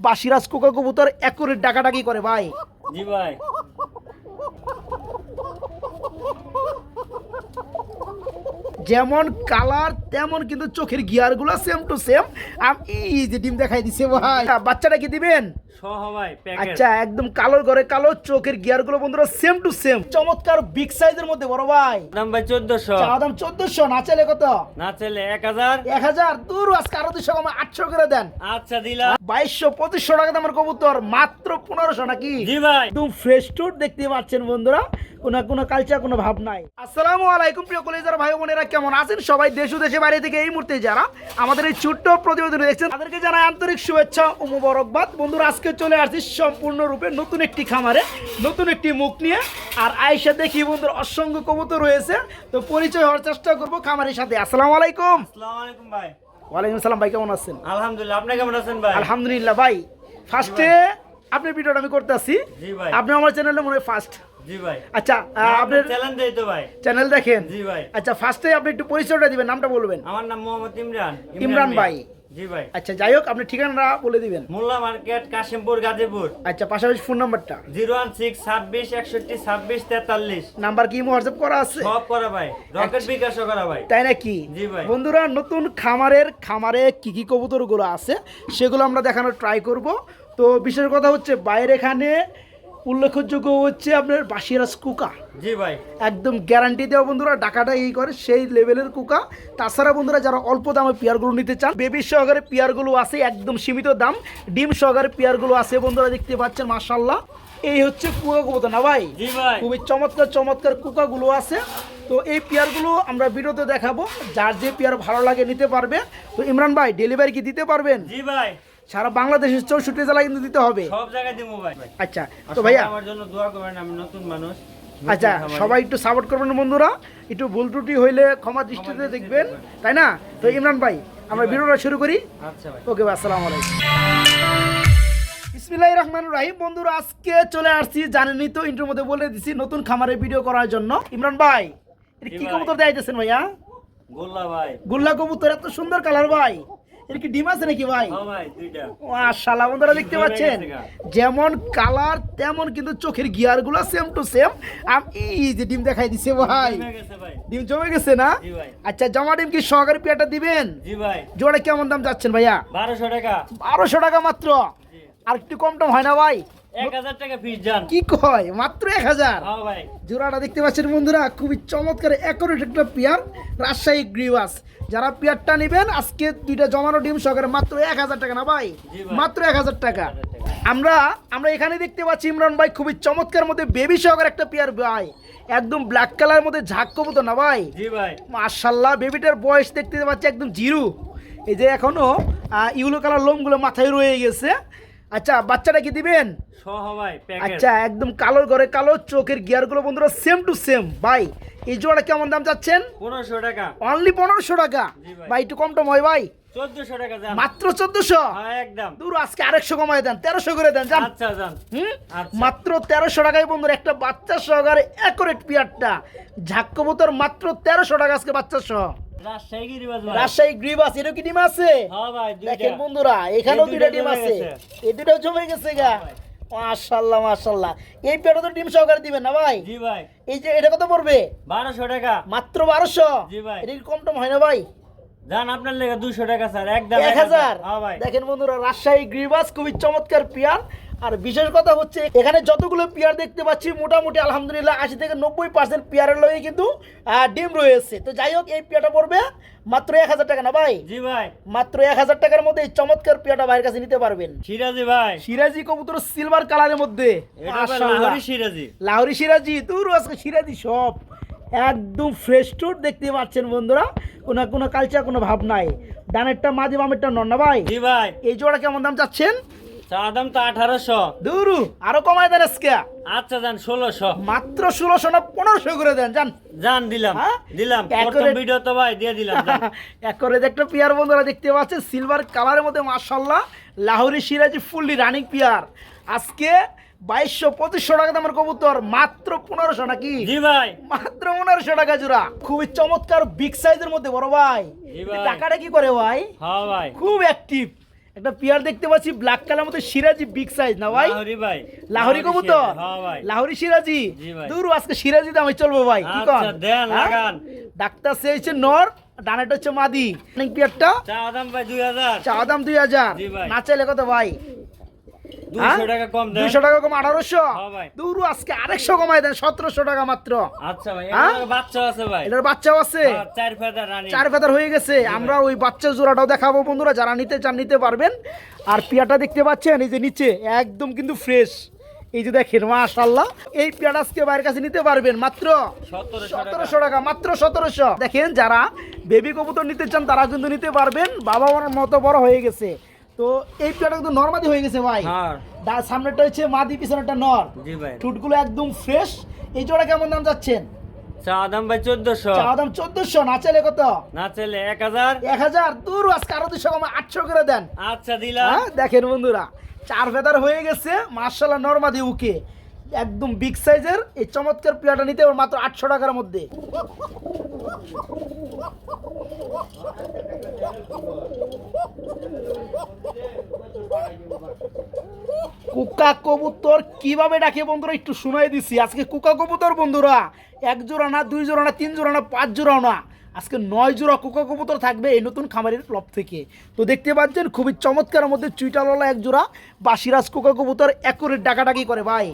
বাসিরাজ Coca কবুতর accurate ডাকাডাকি করে ভাই। জি ভাই। যেমন কালার তেমন কিন্তু চোখের গিয়ারগুলো সেম টু সেম এই যে ডিম দেখাই দিছে ভাই। বাচ্চাটা কি দিবেন? আচ্ছা একদম কালোর ঘরে কালো চোখের গিয়ারগুলো বন্ধুরা সেম টু সেম চমৎকার বিগ সাইজের মধ্যে বড় ভাই। দাম ভাই চোদ্দশো। চা দাম চোদ্দশো না চাইলে কত? না চলে এক হাজার। এক হাজার? দূর আজকে আরও দুশো কম আটশো করে দেন। আচ্ছা দিলাম। বাইশশো পঁচিশশো টাকা দামের কবুতর মাত্র পনেরোশো নাকি? জি ভাই। একদম ফ্রেশ টুট দেখতে পাচ্ছেন বন্ধুরা। কোনো কোনো কালচার কোনো ভাব নাই। আসসালামু আলাইকুম প্রিয় কলেজার ভাই বোনেরা কেমন আছেন সবাই? দেশ ও দেশে বাইরে থেকে এই মুহূর্তে যারা আমাদের এই ছোট্ট প্রতিবেদন দেখছেন তাদেরকে জানাই আন্তরিক শুভেচ্ছা ও মোবারকবাদ। বন্ধুরা আজকে চলে আসছি সম্পূর্ণরূপে নতুন একটি খামারে নতুন একটি মুখ নিয়ে। আর আয়েশা দেখি বন্ধুর অসংখ্য কবুতর রয়েছে। তো পরিচয় হওয়ার চেষ্টা করব খামারের সাথে। আসসালামু আলাইকুম। আসসালামু আলাইকুম ভাই। ওয়ালাইকুম আসসালাম ভাই কেমন আছেন? আলহামদুলিল্লাহ আপনি কেমন আছেন ভাই? আলহামদুলিল্লাহ ভাই। ফার্স্টে আপনার ভিডিওটা আমি করতে আসি। আপনি আমার চ্যানেলে মনে হয় ফার্স্ট জি ভাই। আচ্ছা আপনার চ্যালেঞ্জ দেই তো ভাই। চ্যানেল দেখেন? জি ভাই। আচ্ছা ফার্স্টে আপনি একটু পরিচয়টা দিবেন নামটা বলবেন। আমার নাম মোহাম্মদ ইমরান ইমরান ভাই। জি ভাই। আচ্ছা যাই হোক আপনি ঠিকানাটা বলে দিবেন। মোল্লা মার্কেট কাশিমপুর গাজীপুর। আচ্ছা পাশাপাশি ফোন নাম্বারটা জিরো ওয়ান সিক্স ছাব্বিশ একষট্টি ছাব্বিশ তেতাল্লিশ। নাম্বার কি হোয়াটসঅ্যাপ করা আছে? সব করা ভাই। রকেট বিকাশও করা ভাই। তাই নাকি? জি ভাই। বন্ধুরা নতুন খামারের খামারে কি কি কবুতরগুলো আছে সেগুলো আমরা দেখানোর ট্রাই করব। তো বিশেষ কথা হচ্ছে বাইরে এখানে উল্লেখযোগ্য হচ্ছে আপনার বাসিরাজ কুকা। জি ভাই। একদম গ্যারান্টি দেওয়া বন্ধুরা ডাকাটা এই করে সেই লেভেলের কুকা। তাছাড়া বন্ধুরা যারা অল্প দামে পেয়ারগুলো নিতে চান বেবি সহকারে পেয়ারগুলো আছে একদম সীমিত দাম। ডিম সহকারে পেয়ারগুলো আছে বন্ধুরা দেখতে পাচ্ছেন মার্শাল্লাহ এই হচ্ছে কুকা কবুতর না ভাই? ভাই। খুবই চমৎকার চমৎকার কুকাগুলো আছে। তো এই পেয়ারগুলো আমরা ভিডিওতে দেখাবো। যার যে পেয়ার ভালো লাগে নিতে পারবে। তো ইমরান ভাই ডেলিভারি কি দিতে পারবেন? জি ভাই। সারা বাংলাদেশের চৌষট্টি জেলা কিন্তু দিতে হবে। সব জায়গায় দিমু ভাই। আচ্ছা তো ভাইয়া আমার জন্য দোয়া করবেন আমি নতুন মানুষ। আচ্ছা সবাই একটু সাপোর্ট করবেন বন্ধুরা। একটু ভুল ত্রুটি হইলে ক্ষমা দৃষ্টিতে দেখবেন তাই না? তো ইমরান ভাই আমরা ভিডিওটা শুরু করি। আচ্ছা ভাই। ওকে ভাই আসসালামু আলাইকুম। বিসমিল্লাহির রহমানির রহিম। বন্ধুরা আজকে চলে আসছি জানেনই তো ইন্টার মধ্যে বলে দিছি নতুন খামারে ভিডিও করার জন্য। ইমরান ভাই এটা কি। কবুতর দেখাইতেছেন ভাইয়া? গোল্লা ভাই। গুল্লা কবুতর এত সুন্দর কালার ভাই। এর কি ডিম আছে নাকি ভাই? দুইটা। বন্ধুরা দেখতে পাচ্ছেন? যেমন কালার তেমন কিন্তু চোখের গিয়ারগুলো সেম টু সেম আমি যে ডিম দেখাই দিছে ভাই। জমে গেছে ভাই। ডিম জমে গেছে না? আচ্ছা জমা ডিম কি সহকারী পেয়াটা দিবেন? জোড়া কেমন দাম যাচ্ছেন ভাইয়া? বারোশো টাকা। বারোশো টাকা মাত্র। আর একটু কম টম হয় না ভাই? কি কয়? মাত্র এক হাজার? হ্যাঁ জোড়াটা দেখতে পাচ্ছেন বন্ধুরা খুবই চমৎকার একরেট একটা পেয়ার রাজশাহী গ্রিবাস যারা পেয়ারটা নেবেন আজকে দুইটা জমানো ডিম সহকারে মাত্র এক হাজার টাকা না ভাই? মাত্র এক হাজার টাকা। আমরা আমরা এখানে দেখতে পাচ্ছি ইমরান ভাই খুবই চমৎকার মধ্যে বেবি সহকারে একটা পেয়ার ভাই। একদম ব্ল্যাক কালারের মধ্যে ঝাঁক মতো না ভাই? মার্শাল্লাহ বেবিটার বয়স দেখতে পাচ্ছি একদম জিরো। এই যে এখনও ইউলো কালার লোমগুলো মাথায় রয়ে গেছে। আচ্ছা বাচ্চাটা কি দিবেন? আচ্ছা একদম কালোর ঘরে কালো চোখের গিয়ারগুলো বন্ধুরা সেম টু সেম ভাই এই জোড়া কেমন দাম চাচ্ছেন? পনেরোশো টাকা। অনলি পনেরোশো টাকা। ভাই। একটু কম টম হয় ভাই। মাত্র চোদ্দশো? হ্যাঁ দূর আজকে আরেকশো কমায় দেন তেরোশো করে দেন আচ্ছা যান। হুম? আচ্ছা। মাত্র তেরোশো টাকায় বন্ধুরা একটা বাচ্চা সহকারে পিয়ারটা ঝাক কবুতর মাত্র তেরোশো টাকা আজকে বাচ্চা সহ। রাজশাহী গ্রিবাস এরও কি ডিম আছে? হ্যাঁ দেখেন বন্ধুরা এখানেও দুইটা ডিম আছে। এই দুটাও জমে গেছে গা। ভাই। মাশাল্লাহ মাশাল্লাহ। এই পেটা তো ডিম সহকারে দিবেন না ভাই? জি ভাই। এই যে এটা কত পড়বে? বারোশো টাকা। মাত্র বারোশো? জি ভাই। এটা কম টম হয় না ভাই? যান আপনার লেগে দুশো টাকা স্যার একদম এক হাজার। হ্যাঁ ভাই। দেখেন বন্ধুরা রাজশাহী গ্রিবাস খুবই চমৎকার পিয়ার। আর বিশেষ কথা হচ্ছে এখানে যতগুলো পিয়ার দেখতে পাচ্ছি মোটামুটি আলহামদুলিল্লাহ আশি থেকে নব্বই পার্সেন্ট পিয়ারের লগে কিন্তু ডিম রয়েছে। তো যাই হোক এই পিয়াটা পড়বে মাত্র এক হাজার টাকা না ভাই? জি ভাই। মাত্র এক হাজার টাকার মধ্যে এই চমৎকার পিয়াটা ভাইয়ের কাছে নিতে পারবেন। সিরাজি ভাই। সিরাজি কবুতর সিলভার কালারের মধ্যে। লাহোরি সিরাজি। লাহোরি সিরাজি দূর আজকে সিরাজি সব। একদম ফ্রেশ টুট দেখতে পাচ্ছেন বন্ধুরা। কোনো কোনো কালচার কোনো ভাব নাই। ডানেরটা মাঝে বামেরটা নন না ভাই? জি ভাই। এই জোড়া কেমন দাম চাচ্ছেন? দাম তো আঠারোশো। দূরু আরও কমায় দেন আজকে। আচ্ছা যান ষোলোশো। মাত্র ষোলোশো না পনেরোশো করে দেন জান যান দিলাম। হ্যাঁ? দিলাম। প্রথম ভিডিও তো ভাই দিয়ে দিলাম। এক করে একটা পিয়ার বন্ধুরা দেখতে পাচ্ছেন? সিলভার কালারের মধ্যে মার্শাল্লাহ Lahori Siraji fully running pair আজকে বাইশশো পঁচিশশো টাকা দামের কবুতর মাত্র পনেরোশো নাকি? জি ভাই। মাত্র পনেরোশো টাকা জোড়া। খুবই চমৎকার বিগ সাইজের মধ্যে বড় ভাই। টাকাটা কি করে ভাই? হ্যাঁ ভাই। খুব অ্যাক্টিভ একটা পিয়ার দেখতে পাচ্ছি ব্ল্যাক কালার মধ্যে সিরাজি বিগ সাইজ না ভাই? লাহোরি ভাই। লাহোরি কবুতর? হ্যাঁ ভাই। লাহোরি সিরাজি? দূর আজকে সিরাজি দামে চলবো ভাই কি কন? আচ্ছা, হ্যাঁ? লাগান। ডাক্তার সে হচ্ছে নর ডানাটা হচ্ছে মাদি। পিয়ারটা চা দাম ভাই দুই হাজার। চা দাম দুই হাজার। জি ভাই। না চাইলে কত ভাই? দুইশো টাকা কম আঠারোশো? হ্যাঁ দূর আজকে আরেকশো কমাই দেন সতেরোশো টাকা মাত্র। আচ্ছা ভাই হ্যাঁ? বাচ্চা আছে ভাই। এটার বাচ্চাও আছে? হ্যাঁ, চার ফেদার হয়ে গেছে। আমরা ওই বাচ্চা জোড়াটাও দেখাবো বন্ধুরা যারা নিতে চান নিতে পারবেন। আর পিয়াটা দেখতে পাচ্ছেন এই যে নিচে একদম কিন্তু ফ্রেশ এই যে দেখেন মাশাল্লাহ এই পেয়ারা আজকে বাইরের কাছে নিতে পারবেন মাত্র সতেরোশো টাকা। সতেরোশো টাকা মাত্র সতেরোশো। দেখেন যারা বেবি কবুতর নিতে চান তারা কিন্তু নিতে পারবেন। বাবা মার মতো বড় হয়ে গেছে। তো এই কিন্তু নর্মাদি হয়ে গেছে ভাই। হ্যাঁ। সামনেটা হচ্ছে মাদি পিছনেটা নর। জি ভাই। ঠুটগুলো একদম ফ্রেশ এই জোড়া কেমন দাম যাচ্ছেন চা দাম ভাই চোদ্দশো। চা দাম চোদ্দশো না চলে কত? না চলে এক হাজার। এক হাজার? দূর আজকে আরও দুশো কমে আটশো করে দেন। আচ্ছা দিলাম। হ্যাঁ দেখেন বন্ধুরা চার ভেদার হয়ে গেছে মার্শাল্লাহ নর্মাদি উকে। একদম বিগ সাইজের এই চমৎকার প্লেয়ারটা নিতে মাত্র আটশো টাকার মধ্যে। কুকা কবুতর কীভাবে ডাকে বন্ধুরা, একটু শোনাই দিছি। আজকে কুকা কবুতর বন্ধুরা, এক জোড়া না, দুই জোড়া না, তিন জোড়া না, পাঁচ জোড়াও না। আজকে নয় জোড়া কুকা কবুতর থাকবে এই নতুন খামারের ক্লব থেকে। তো দেখতে পাচ্ছেন, খুবই চমৎকার মধ্যে চুইটালওয়ালা এক জোড়া বাসিরাজ কুকা কবুতর, একুরেট ডাকাডাকি করে, ভাই।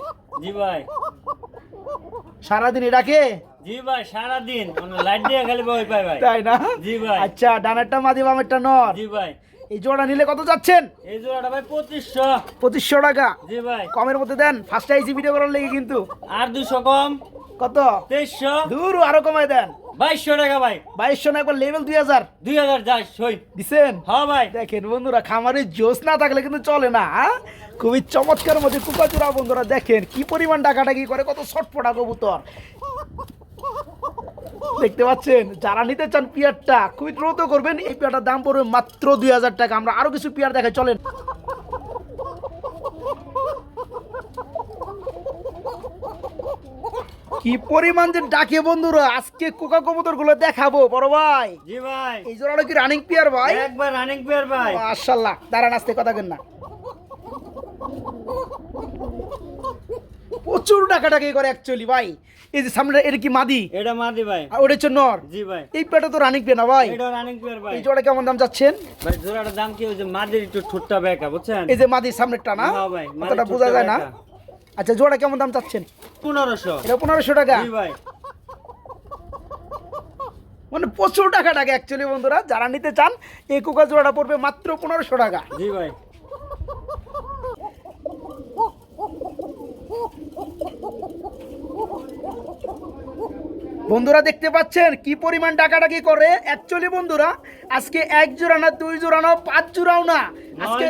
জি ভাই। সারাদিন ডাকে জি ভাই সারাদিন। লাইট দিয়ে খালি বই পাই ভাই। তাই না? জি ভাই। আচ্ছা ডানারটা মাদি বামেরটা নর। জি ভাই। এই জোড়া নিলে কত যাচ্ছেন? এই জোড়াটা ভাই পঁচিশশো। পঁচিশশো টাকা। জি ভাই। কমের মধ্যে দেন। ফার্স্ট আইসি ভিডিও করার লেগে কিন্তু। আর দুশো কম। কত? তেইশশো। দূর আরও কমায় দেন। বাইশশো টাকা ভাই। বাইশশো না একবার লেভেল দুই হাজার। দুই হাজার যাই সই। দিছেন? হ্যাঁ ভাই। দেখেন বন্ধুরা খামারের জোশ না থাকলে কিন্তু চলে না? খুবই চমৎকার মধ্যে কুকাচুরা বন্ধুরা দেখেন কি পরিমাণ ডাকাডাকি করে কত ছটফটা কবুতর। দেখতে পাচ্ছেন? যারা নিতে চান পিয়ারটা খুবই দ্রুত করবেন। এই পিয়ারটার দাম পড়বে মাত্র দুই হাজার টাকা। আমরা আরও কিছু পিয়ার দেখাই চলেন। কি পরিমাণ যে ডাকে বন্ধুরা আজকে কোকা কবুতরগুলো দেখাবো বড় ভাই। জি ভাই। এই জোড়াটা কি রানিং পিয়ার ভাই? একবার রানিং পেয়ার ভাই। মাশাল্লাহ দাঁড়ান আসতে কথা কেন না। প্রচুর টাকাটাকি করে অ্যাকচুয়ালি ভাই। এই যে সামনে এটা কি মাদি? এটা মাদি ভাই। আর ওটা হচ্ছে নর। জি ভাই। এই পেটা তো রানিং পে ভাই? এটা রানিং পেয়ার ভাই। এই জোড়া কেমন দাম যাচ্ছেন ভাই জোড়াটার দাম কি হয়েছে মাদির একটু ঠোঁটটা বেঁকা বুঝছেন? এই যে মাদির সামনেরটা না? হ্যাঁ ভাই, কতটা বোঝা যায় না। আচ্ছা জোড়া কেমন দাম চাচ্ছেন? পনেরোশো। এটা পনেরোশো টাকা? ভাই। মানে প্রচুর টাকা টাকা অ্যাকচুয়ালি বন্ধুরা যারা নিতে চান এই কুকা জোড়াটা পড়বে মাত্র পনেরোশো টাকা। জি ভাই। বন্ধুরা দেখতে পাচ্ছেন কি পরিমাণ ডাকাডাকি করে? অ্যাকচুয়ালি বন্ধুরা আজকে এক জোড়া না দুই জোড়া না পাঁচ জোড়াও না। আজকে।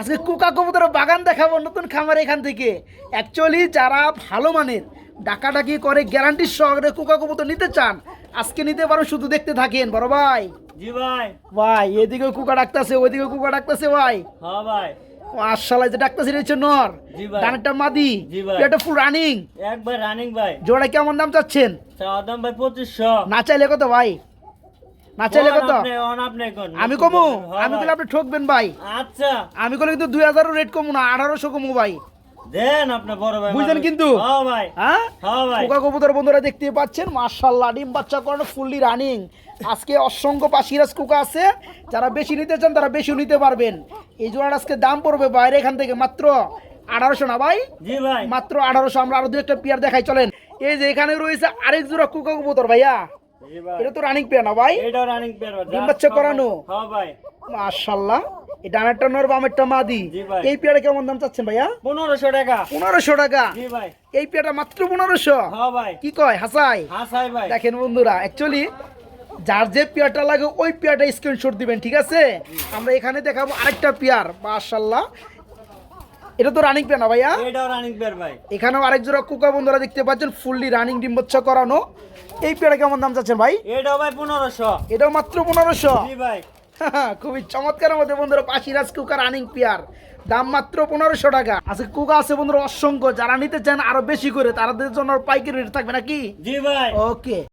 আজকে কুকা কবুতর বাগান দেখাবো নতুন খামার এখান থেকে। অ্যাকচুয়ালি যারা ভালো মানের ডাকাডাকি করে গ্যারান্টির সহকারে কুকা কবুতর নিতে চান আজকে নিতে পারো শুধু দেখতে থাকেন বড় ভাই। জি ভাই। ভাই এদিকে কুকা ডাকতেছে ওইদিকে কুকা ডাকতেছে ভাই। হ্যাঁ ভাই। মার্শাল্লাহ যে ডাকতেছে এটা হচ্ছে নর। ডানেরটা মাদি। এটা ফুল রানিং একবার রানিং ভাই। জোড়া কেমন দাম চাচ্ছেন? দাম ভাই পঁচিশশো। না চাইলে কত ভাই? না চাইলে কত? আমি কমু। আমি ভাই। বলে আপনি ঠকবেন ভাই। আচ্ছা। আমি বলে কিন্তু দুই হাজারও রেট কমু না আঠারোশো কমু ভাই। দেন আপনি বড় ভাই বুঝলেন কিন্তু? হ্যাঁ ভাই। হ্যাঁ? হ্যাঁ ভাই। পোকা কবুতর বন্ধুরা দেখতে পাচ্ছেন মার্শাল্লাহ ডিম বাচ্চা করানো ফুললি রানিং আজকে অসংখ্য পাশিরাজ কুকা আছে যারা বেশি নিতে চান তারা বেশিও নিতে পারবেন। এই জোড়ার আজকে দাম পড়বে বাইরে এখান থেকে মাত্র আঠারোশো না ভাই? জি ভাই। মাত্র আঠারোশো আমরা আরও দু একটা পেয়ার দেখাই চলেন। এই যে এখানে রয়েছে আরেক জোড়া কুকা কবুতর ভাইয়া। এটা তো রানিং পেয়ার না ভাই? রানিং পেয়ার ডিম বাচ্চা করানো? হ্যাঁ ভাই। মার্শাল্লাহ এই ডানারটা নর বামেরটা মাদি? এই পেয়ারে কেমন দাম চাচ্ছেন ভাইয়া? পনেরোশো টাকা। পনেরোশো টাকা। এই পেয়ারটা মাত্র পনেরোশো? হ্যাঁ কি কয় হাসাই? হ্যাঁ সাই ভাই। দেখেন বন্ধুরা অ্যাকচুয়ালি যার যে পেয়ারটা লাগে ওই পেয়ারটা স্ক্রিনশট দিবেন ঠিক আছে? আমরা এখানে দেখাবো আরেকটা পেয়ার মাশাল্লাহ এটা তো রানিং পেয়ার ভাইয়া? এটাও রানিং পেয়ার ভাই। এখানেও আরেক জোড়া কুকা বন্ধুরা দেখতে পাচ্ছেন ফুললি রানিং ডিম্বচ্ছ করানো। এই পেয়ারা কেমন দাম চাচ্ছেন ভাই? এটাও ভাই পনেরোশো। এটাও মাত্র পনেরোশো। জি ভাই। খুবই চমৎকার মধ্যে বন্ধুরা পাশিরাজ কুকা রানিং প্লেয়ার দাম মাত্র পনেরোশো টাকা। আচ্ছা কুকা আছে বন্ধুরা অসংখ্য। যারা নিতে চান আরও বেশি করে তারাদের জন্য পাইকারি রেট থাকবে নাকি? জি ভাই। ওকে